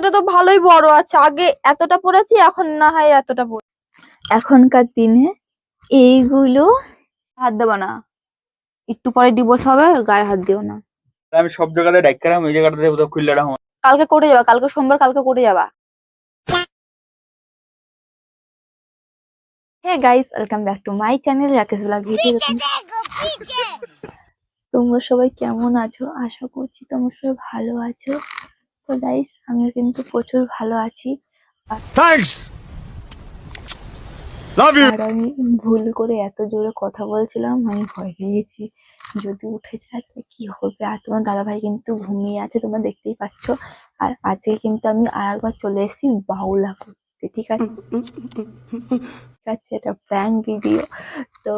এটা তো ভালোই বড় আছে। আগে এতটা পড়েছি এখন না হয় এতটা পড়ে। এখনকার দিনে এইগুলো হাত দেবা না। একটু পরে ডিভোর্স হবে গায়ে হাত দিও না। আমি সব জায়গাতে ডাক্তার ওই জায়গাটাতে কোথাও খুললে রাখো কালকে করে যাবা কালকে সোমবার কালকে করে যাবা। Hey guys welcome back to my channel Rakesh blog video তোমরা সবাই কেমন আছো? আশা করছি তোমরা সবাই ভালো আছো। তো গাইস আমিও কিন্তু প্রচুর ভালো আছি। Thanks. Love you. আর আমি ভুল করে এত জোরে কথা বলছিলাম আমি ভয় পেয়ে গেছি যদি উঠে যায় কি হবে? আর তোমার দাদা ভাই কিন্তু ঘুমিয়ে আছে তোমরা দেখতেই পাচ্ছ। আর আজকে কিন্তু আমি আর একবার চলে এসেছি বাউলা করতে ঠিক আছে? ঠিক আছে এটা প্র্যাঙ্ক ভিডিও তো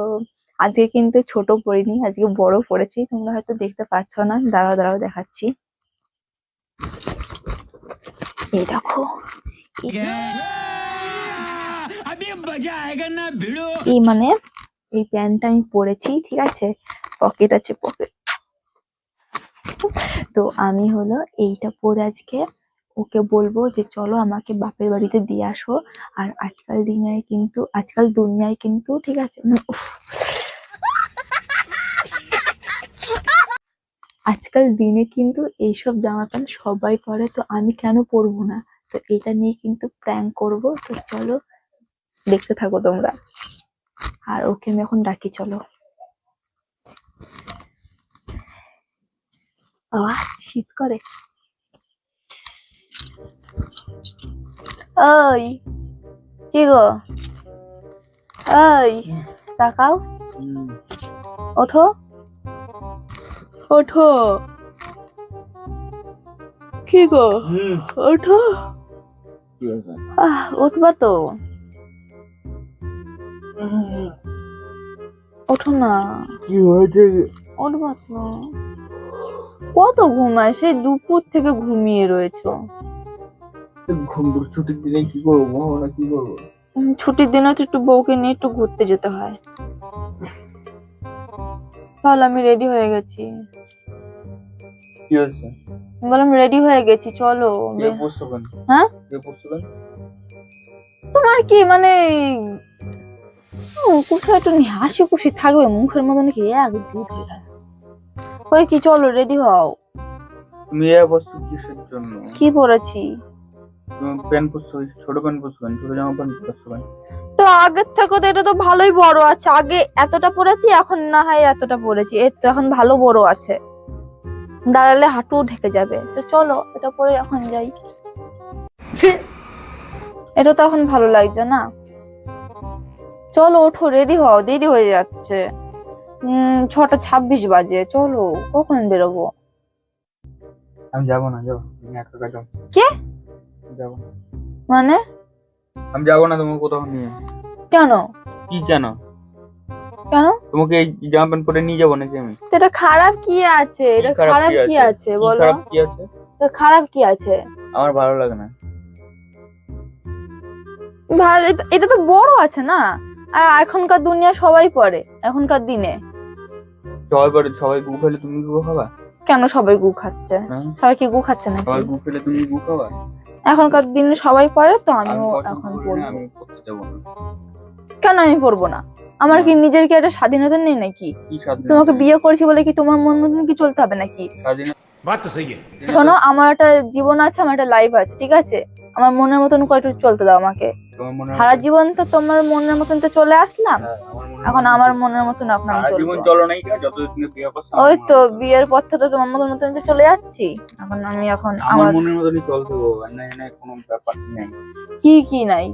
আজকে কিন্তু ছোট পড়িনি আজকে বড় পড়েছি তোমরা হয়তো দেখতে পাচ্ছ না। দাঁড়াও দাঁড়াও দেখাচ্ছি। এই দেখো। এই মানে এই প্যান্টটা আমি পরেছি ঠিক আছে? পকেট আছে পকেট। তো আমি হলো এইটা পরে আজকে ওকে বলব যে চলো আমাকে বাপের বাড়িতে দিয়ে আসো। আর আজকাল দিনে কিন্তু আজকাল দুনিয়ায় কিন্তু ঠিক আছে? আজকাল দিনে কিন্তু এইসব জামা প্যান্ট সবাই পরে তো আমি কেন পরবো না? তো এটা নিয়ে কিন্তু প্র্যাঙ্ক করব। তো চলো দেখতে থাকো তোমরা। আর ওকে আমি এখন ডাকি চলো। বাবা শীত করে। ওই কি গো? ওই তাকাও। ওঠো। ওঠো। কি গো? ওঠো। আহ উঠবা তো। ওঠো না। কি হয়েছে? উঠবা তো। কত ঘুমায়? সেই দুপুর থেকে ঘুমিয়ে রয়েছো। ঘুম ছুটির দিনে কি করব না কি করব? ছুটির দিনে তো একটু বউকে নিয়ে একটু ঘুরতে যেতে হয়। তাহলে আমি রেডি হয়ে গেছি। কি হয়েছে? বললাম রেডি হয়ে গেছি চলো। কে হ্যাঁ? কে তোমার কি মানে কোথাও একটু হাসি খুশি থাকবে মুখের মতো নাকি এক দুধ ওই কি চলো রেডি হও। তুমি এ পড়ছো কিসের জন্য? কি পরেছি তুমি প্যান্ট পরছো ছোট প্যান্ট পরছো ছোট জামা প্যান্ট পরছো তো আগের থেকে তো এটা তো ভালোই বড় আছে। আগে এতটা পরেছি এখন না হয় এতটা পরেছি এর তো এখন ভালো বড় আছে। দাঁড়ালে হাঁটু ঢেকে যাবে। তো চলো এটা পরে এখন যাই। এটা তো এখন ভালো লাগছে না। চলো ওঠো রেডি হও দেরি হয়ে যাচ্ছে। ছটা ছাব্বিশ বাজে চলো কখন বেরোবো? আমি যাব না যাব একা একা যাও। কে? যাব। মানে? আমি যাব না তোমাকে কোথাও নিয়ে। কেন? কি কেন? কেন? তোমাকে এই জামা প্যান্ট পরে নিয়ে যাব নাকি আমি? এটা খারাপ কি আছে? এটা খারাপ কি আছে? বলো? খারাপ কি আছে? এটা খারাপ কি আছে? আমার ভালো লাগে না। ভালো এটা- তো বড় আছে না? আর এখনকার দুনিয়া সবাই পড়ে এখনকার দিনে। সবাই পরে সবাই গু খেলে তুমি গু খাবা? কেন সবাই গু খাচ্ছে? হ্যাঁ? সবাই কি গু খাচ্ছে নাকি? সবাই গু খেলে তুমি গু খাবা? এখনকার দিনে সবাই পড়ে তো আমিও এখন না কেন আমি পড়ব না? আমার কি নিজের কি একটা স্বাধীনতা নেই নাকি? তোমাকে বিয়ে করেছি বলে কি তোমার মন মতন কি চলতে হবে নাকি? শোনো আমার একটা জীবন আছে আমার একটা লাইফ আছে ঠিক আছে? আমার মনের মতন কয়টু চলতে দাও আমাকে। সারা জীবন তো তোমার মনের মতন তো চলে আসলাম। এখন আমার মনের মতন আপনার ওই তো বিয়ের পর তো তোমার মতন মতন তো চলে যাচ্ছি। এখন আমি এখন আমার মনের মতনই চলতে কোনো ব্যাপার নেই। কি কি নাই?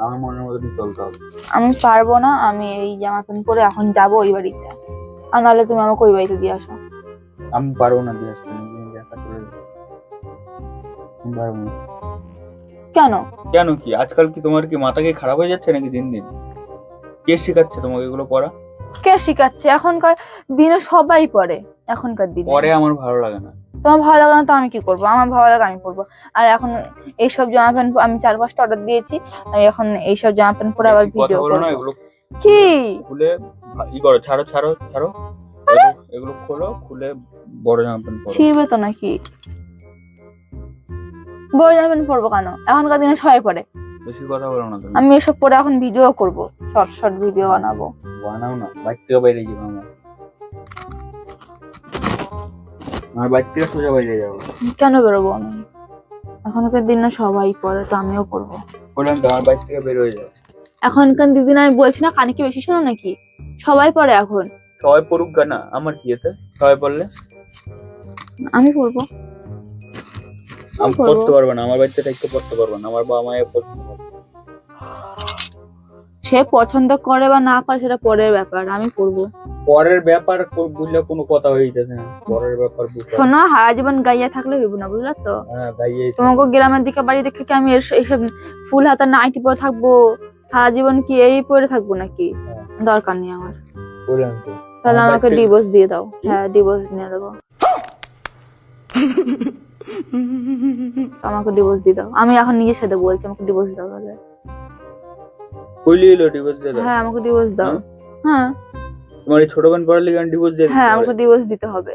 আমার মনের মতনই চলতে হবে। আমি পারব না আমি এই জামা প্যান্ট পরে এখন যাব ওই বাড়িতে। আর নাহলে তুমি আমাকে ওই বাড়িতে দিয়ে আসো। আমি পারব না দিয়ে আসতে পারব না। কেন? কেন কি? আজকাল কি তোমার কি মাথা কি খারাপ হয়ে যাচ্ছে নাকি দিন দিন? কে শেখাচ্ছে তোমাকে এগুলো পড়া? কে শিখাচ্ছে? এখনকার দিনে সবাই পড়ে এখনকার দিনে। পরে আমার ভালো লাগে না। তোমার ভালো লাগে না তো আমি কি করব? আমার ভালো লাগে আমি পরবো আর এখন এইসব জামা প্যান্ট আমি চার পাঁচটা অর্ডার দিয়েছি। আমি এখন এইসব জামা প্যান্ট পরে আবার ভিডিও করব। কি? খুলে ই করো ছাড়ো ছাড়ো ছাড়ো। এগুলো- খোলো খুলে বড় জামা প্যান্ট ছিড়বে তো নাকি? বড় জামা প্যান্ট পরবো কেন? এখনকার দিনে সবাই পরে। বেশি কথা বলো না তুমি। আমি এসব পরে এখন ভিডিও করব শর্ট শর্ট ভিডিও বানাবো। বানাও না বাইক থেকে বাইরে যাব আমার আমার বাইক থেকে সোজা বাইরে যাব। কেন বেরোবো আমি? এখনকার দিনে সবাই পরে তো আমিও করব বললাম তো আমার বাইক থেকে বের যাব এখনকার দিদিন আমি বলছি না কানে কি বেশি শোনো নাকি? সবাই পরে এখন। সবাই পড়ুক গানা আমার কি এতে সবাই পড়লে? আমি পরবো আমি পড়তে পারব না আমার বাড়িতে থাকতে পড়তে পারব না আমার বাবা মায়ের পছন্দ। সে পছন্দ করে বা না করে সেটা পরের ব্যাপার আমি পরবো পরের ব্যাপার বুঝলে কোনো কথা হয়ে যাচ্ছে না। পরের ব্যাপার শোনো হারা জীবন গাইয়া থাকলে হইব না বুঝলা তো? হ্যাঁ তোমাকে গ্রামের দিকে বাড়ি দেখে কি আমি এইসব ফুল হাতা নাইটি পরে থাকব? সারা জীবন কি এই পরে থাকব নাকি? দরকার নেই আমার। বললাম তো। তাহলে আমাকে ডিভোর্স দিয়ে দাও। হ্যাঁ ডিভোর্স নিয়ে দেবো আমাকে ডিভোর্স দিয়ে দাও। আমি এখন নিজের সাথে বলছি আমাকে ডিভোর্স দাও তাহলে। কইলি ডিভোর্স দাও। হ্যাঁ আমাকে ডিভোর্স দাও। হ্যাঁ। তোমার এই ছোট বোন পড়ার লিগে ডিভোর্স দিয়ে হ্যাঁ আমাকে ডিভোর্স দিতে হবে।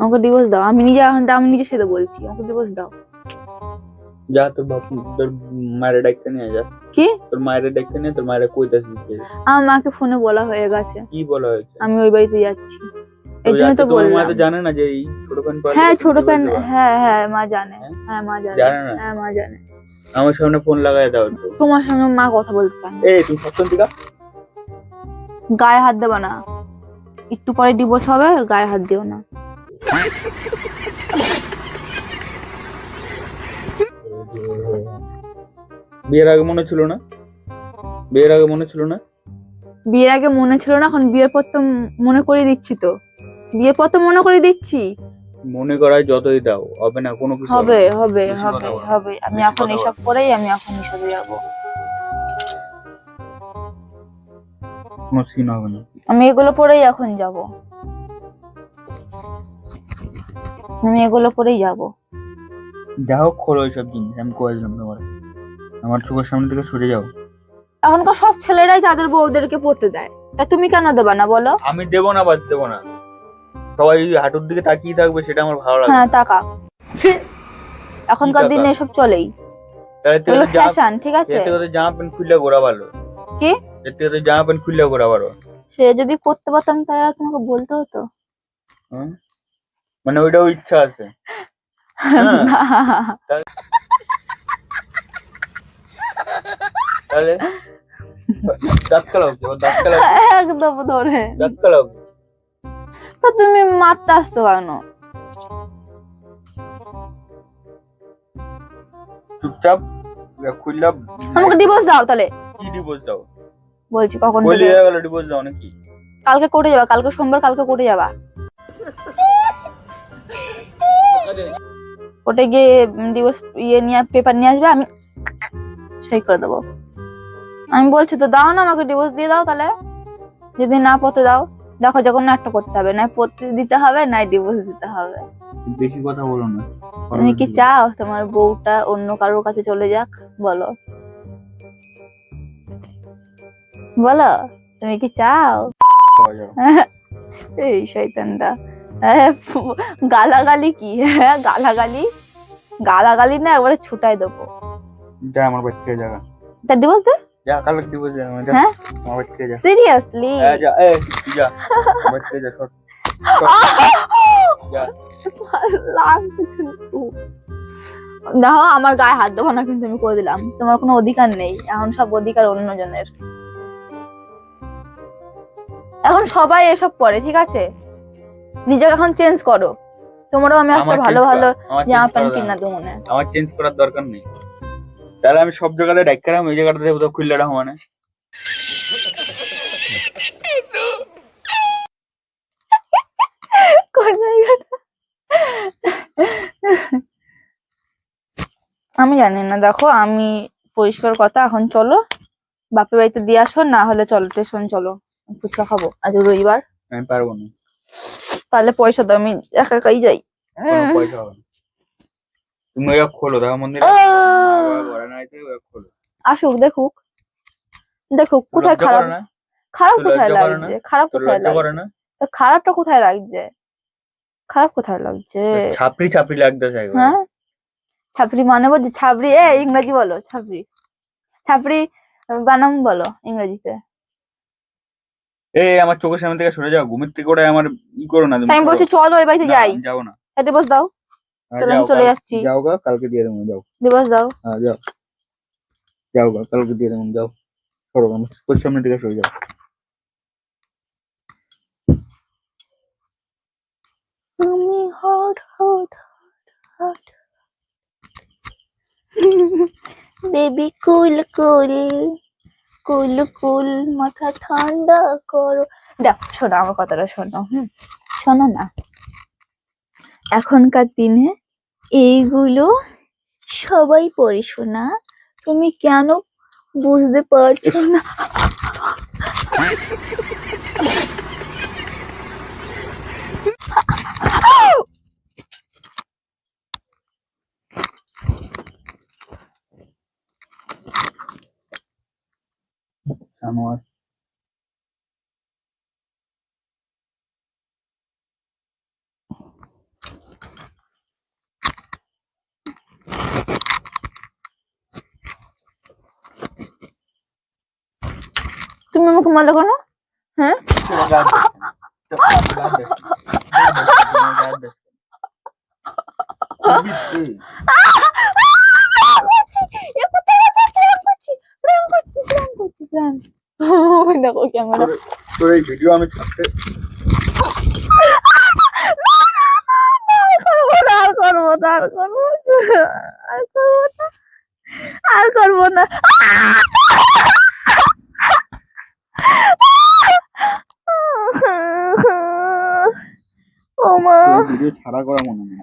আমাকে ডিভোর্স দাও। আমি নিজে এখন আমি নিজের সাথে বলছি। আমাকে ডিভোর্স দাও। যা তোর বাপ তোর মায়ের ডাকতে নিয়ে যা। কি? তোর মায়ের ডাকতে নিয়ে তোর মায়ের কইতাস দিতে আমার মাকে ফোনে বলা হয়ে গেছে। কি বলা হয়েছে? আমি ওই বাড়িতে যাচ্ছি। এই জন্য তো তোমার মা তো জানে না যে এই ছোট পড়ার হ্যাঁ ছোট প্যান হ্যাঁ হ্যাঁ মা জানে। হ্যাঁ? হ্যাঁ মা জানে? হ্যাঁ মা জানে। আমার সামনে ফোন লাগাই দাও একটু। তোমার সঙ্গে মা কথা বলতে চায়। না। এই তুমি সপ্তম টিকা গায়ে হাত দেবে না। একটু পরে ডিভোর্স হবে গায়ে হাত দিও না। বিয়ের আগে মনে ছিল না? বিয়ের আগে মনে ছিল না? বিয়ের আগে মনে ছিল না এখন বিয়ের পর তো মনে করে দিচ্ছি তো। বিয়ের পর তো মনে করে দিচ্ছি। মনে করায় যতই দাও হবে না কোনো কিছু হবে হবে হবে হবে আমি এখন এসব করেই আমি এখন এসবে যাব। কোনো সিন হবে না। আমি এগুলো পরেই এখন যাব। আমি এগুলো পরেই যাব। যা হোক খোলো এইসব জিনিস আমি কয়ে দিলাম তোমার। আমার চোখের সামনে থেকে সরে যাও। এখনকার সব ছেলেরাই তাদের বউদেরকে পড়তে দেয়। তা তুমি কেন দেবা না বলো? আমি দেবো না বাদ দেবো না। সবাই ওই হাঁটুর দিকে তাকিয়ে থাকবে সেটা আমার ভালো লাগে হ্যাঁ টাকা এখনকার দিনে এসব চলেই। তাহলে ফ্যাশন ঠিক আছে এর থেকে তো জামা প্যান্ট খুললে ঘোরা ভালো। কি? এর থেকে তো জামা প্যান্ট খুললে ঘোরা ভালো। সে যদি করতে পারতাম তাহলে তোমাকে বলতে হতো? মানে ওইটাও ইচ্ছা আছে। হ্যাঁ। তাহলে দাঁত খেলাও কি? ওর দাঁত খেলাও কি? একদম ধরে। দাঁত খেলাও কি? তা তুমি মারতে আসছো কেন? চুপচাপ খুললা আমাকে ডিভোর্স দাও তাহলে। কি ডিভোর্স দাও? বলছি কখন বলি? হয়ে গেল ডিভোর্স দাও নাকি? কালকে কোর্টে যাবা কালকে সোমবার কালকে কোর্টে যাবা। কোর্টে গিয়ে ডিভোর্স ইয়ে নিয়ে পেপার নিয়ে আসবে আমি সই করে দেবো। আমি বলছি তো দাও না আমাকে ডিভোর্স দিয়ে দাও তাহলে। যদি না পড়তে দাও। দেখো যখন না একটা করতে হবে না পড়তে দিতে হবে না ডিভোর্স দিতে হবে। বেশি কথা বলো না। তুমি কি চাও তোমার বউটা অন্য কারোর কাছে চলে যাক? বলো। বলো তুমি কি চাও? এই শয়তানটা। হ্যাঁ, গালাগালি কি? হ্যাঁ গালাগালি? গালাগালি না একবারে ছুটাই দেবো। যা আমার থেকে জায়গা তা ডিভোর্স দে। যা কালকে ডিভোর্স দে আমার যা হ্যাঁ? আমার থেকে যা। সিরিয়াসলি হ্যাঁ যা এই যা আমার থেকে যা দেখো আমার গায়ে হাত দেবো না কিন্তু আমি করে দিলাম। তোমার কোনো অধিকার নেই। এখন সব অধিকার অন্যজনের। এখন সবাই এসব পরে ঠিক আছে? নিজেকে এখন চেঞ্জ করো। তোমরাও আমি একটা ভালো ভালো জামা প্যান্ট কিনা দেবো মনে আমার চেঞ্জ করার দরকার নেই। তাহলে আমি সব জায়গাতে ডাক্তারাম ওই জায়গাটাতে কোথাও খুললে রাখো মানে। আমি জানি না দেখো আমি পরিষ্কার কথা এখন চলো। বাপের বাড়িতে দিয়ে আসো না হলে চলো স্টেশন চলো ফুচকা খাব। আজ রবিবার। আমি পারব না। তাহলে পয়সা দাও আমি একা একাই যাই। পয়সা হবে তুমি ওইটা খোলো দেখো মন্দির। আসুক দেখুক। দেখুক কোথায় খারাপ খারাপ কোথায়? লাগছে? খারাপ কোথায় লাগছে? খারাপটা কোথায় লাগছে? খারাপ কোথায় লাগছে? ছাপড়ি ছাপড়ি লাগতেছে হ্যাঁ? ছাপড়ি মানে বলছি ছাপড়ি এ ইংরেজি বলো ছাপড়ি। ছাপড়ি বানাম বলো ইংরেজিতে। এই আমার চোখের সামনে থেকে সরে যাও ঘুমের থেকে ওটা আমার ই করো না আমি বলছি চলো এই বাড়িতে যাই। যাব না। এটা বস দাও। তাহলে আমি চলে যাচ্ছি। যাও গা কালকে দিয়ে দেবো যাও। দিবস দাও হ্যাঁ যাও। যাও গা কালকে দিয়ে দেবো যাও। সরো আমার চোখের সামনে থেকে সরে যাও তুমি hot hot hot baby cool cool. Cool cool মাথা ঠান্ডা করো। দাও শোনো আমার কথাটা শোনো হুম। শোনো না। এখনকার দিনে এইগুলো সবাই পড়ে শোনা। তুমি কেন বুঝতে পারছ না? জানোয়ার আমাকে মারলে কেন হ্যাঁ? করব না। আর করব না। করব আর করব না। মা। ভিডিও ছাড়া করা মনে নেই।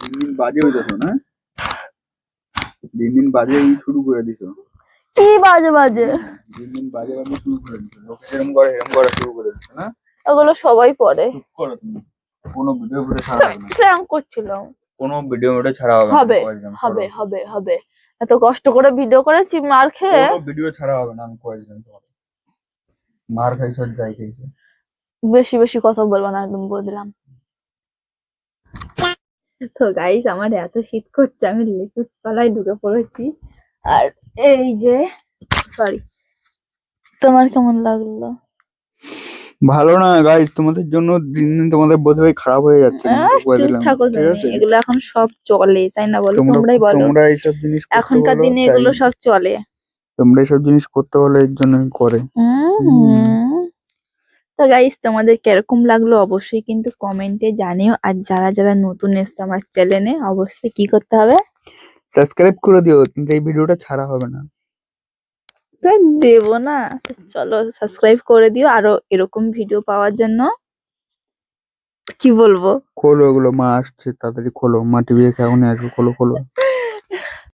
দিন দিন বাজে হয়ে যাচ্ছে না? দিন দিন বাজে শুরু করে দিছো। কি বাজে বাজে? দিন দিন বাজে বাজে শুরু করে দিছো। লোকে এরম করে এরম করা শুরু করে দিছো না? ওগুলো সবাই পড়ে। চুপ করো তুমি। কোনো ভিডিও ভিডিও ছাড়া হবে না। প্র্যাঙ্ক করছিলাম। কোনো ভিডিও ভিডিও ছাড়া হবে হবে হবে হবে। হবে এত কষ্ট করে ভিডিও করেছি মার খেয়ে। ভিডিও ছাড়া হবে না আমি কয়ে দিলাম মার খাইছো যাই খাইছো বেশি বেশি কথা বলব না একদম বলে দিলাম তো গাইস আমার এত শীত করছে আমি লিকুইড তলায় ঢুকে পড়েছি। আর এই যে সরি তোমার কেমন লাগল? ভালো না গাইস তোমাদের জন্য দিন দিন তোমাদের বোধহয় খারাপ হয়ে যাচ্ছে এগুলো এখন সব চলে তাই না বলো? তোমরাই বলো। তোমরা এইসব জিনিস এখনকার দিনে এগুলো সব চলে। তোমরা এইসব জিনিস করতে বলে এর জন্য করে। হুম। তো গাইস তোমাদের কীরকম লাগল অবশ্যই কিন্তু কমেন্টে জানিও। আর যারা যারা নতুন এসছে আমার চ্যানেলে অবশ্যই কি করতে হবে? সাবস্ক্রাইব করে দিও কিন্তু এই ভিডিওটা ছাড়া হবে না। তো দেবো না। চলো সাবস্ক্রাইব করে দিও আরও এরকম ভিডিও পাওয়ার জন্য। কি বলব? খোলো এগুলো মা আসছে তাড়াতাড়ি খোলো। মা টিভি দেখে এখনই আসবে? খোলো খোলো।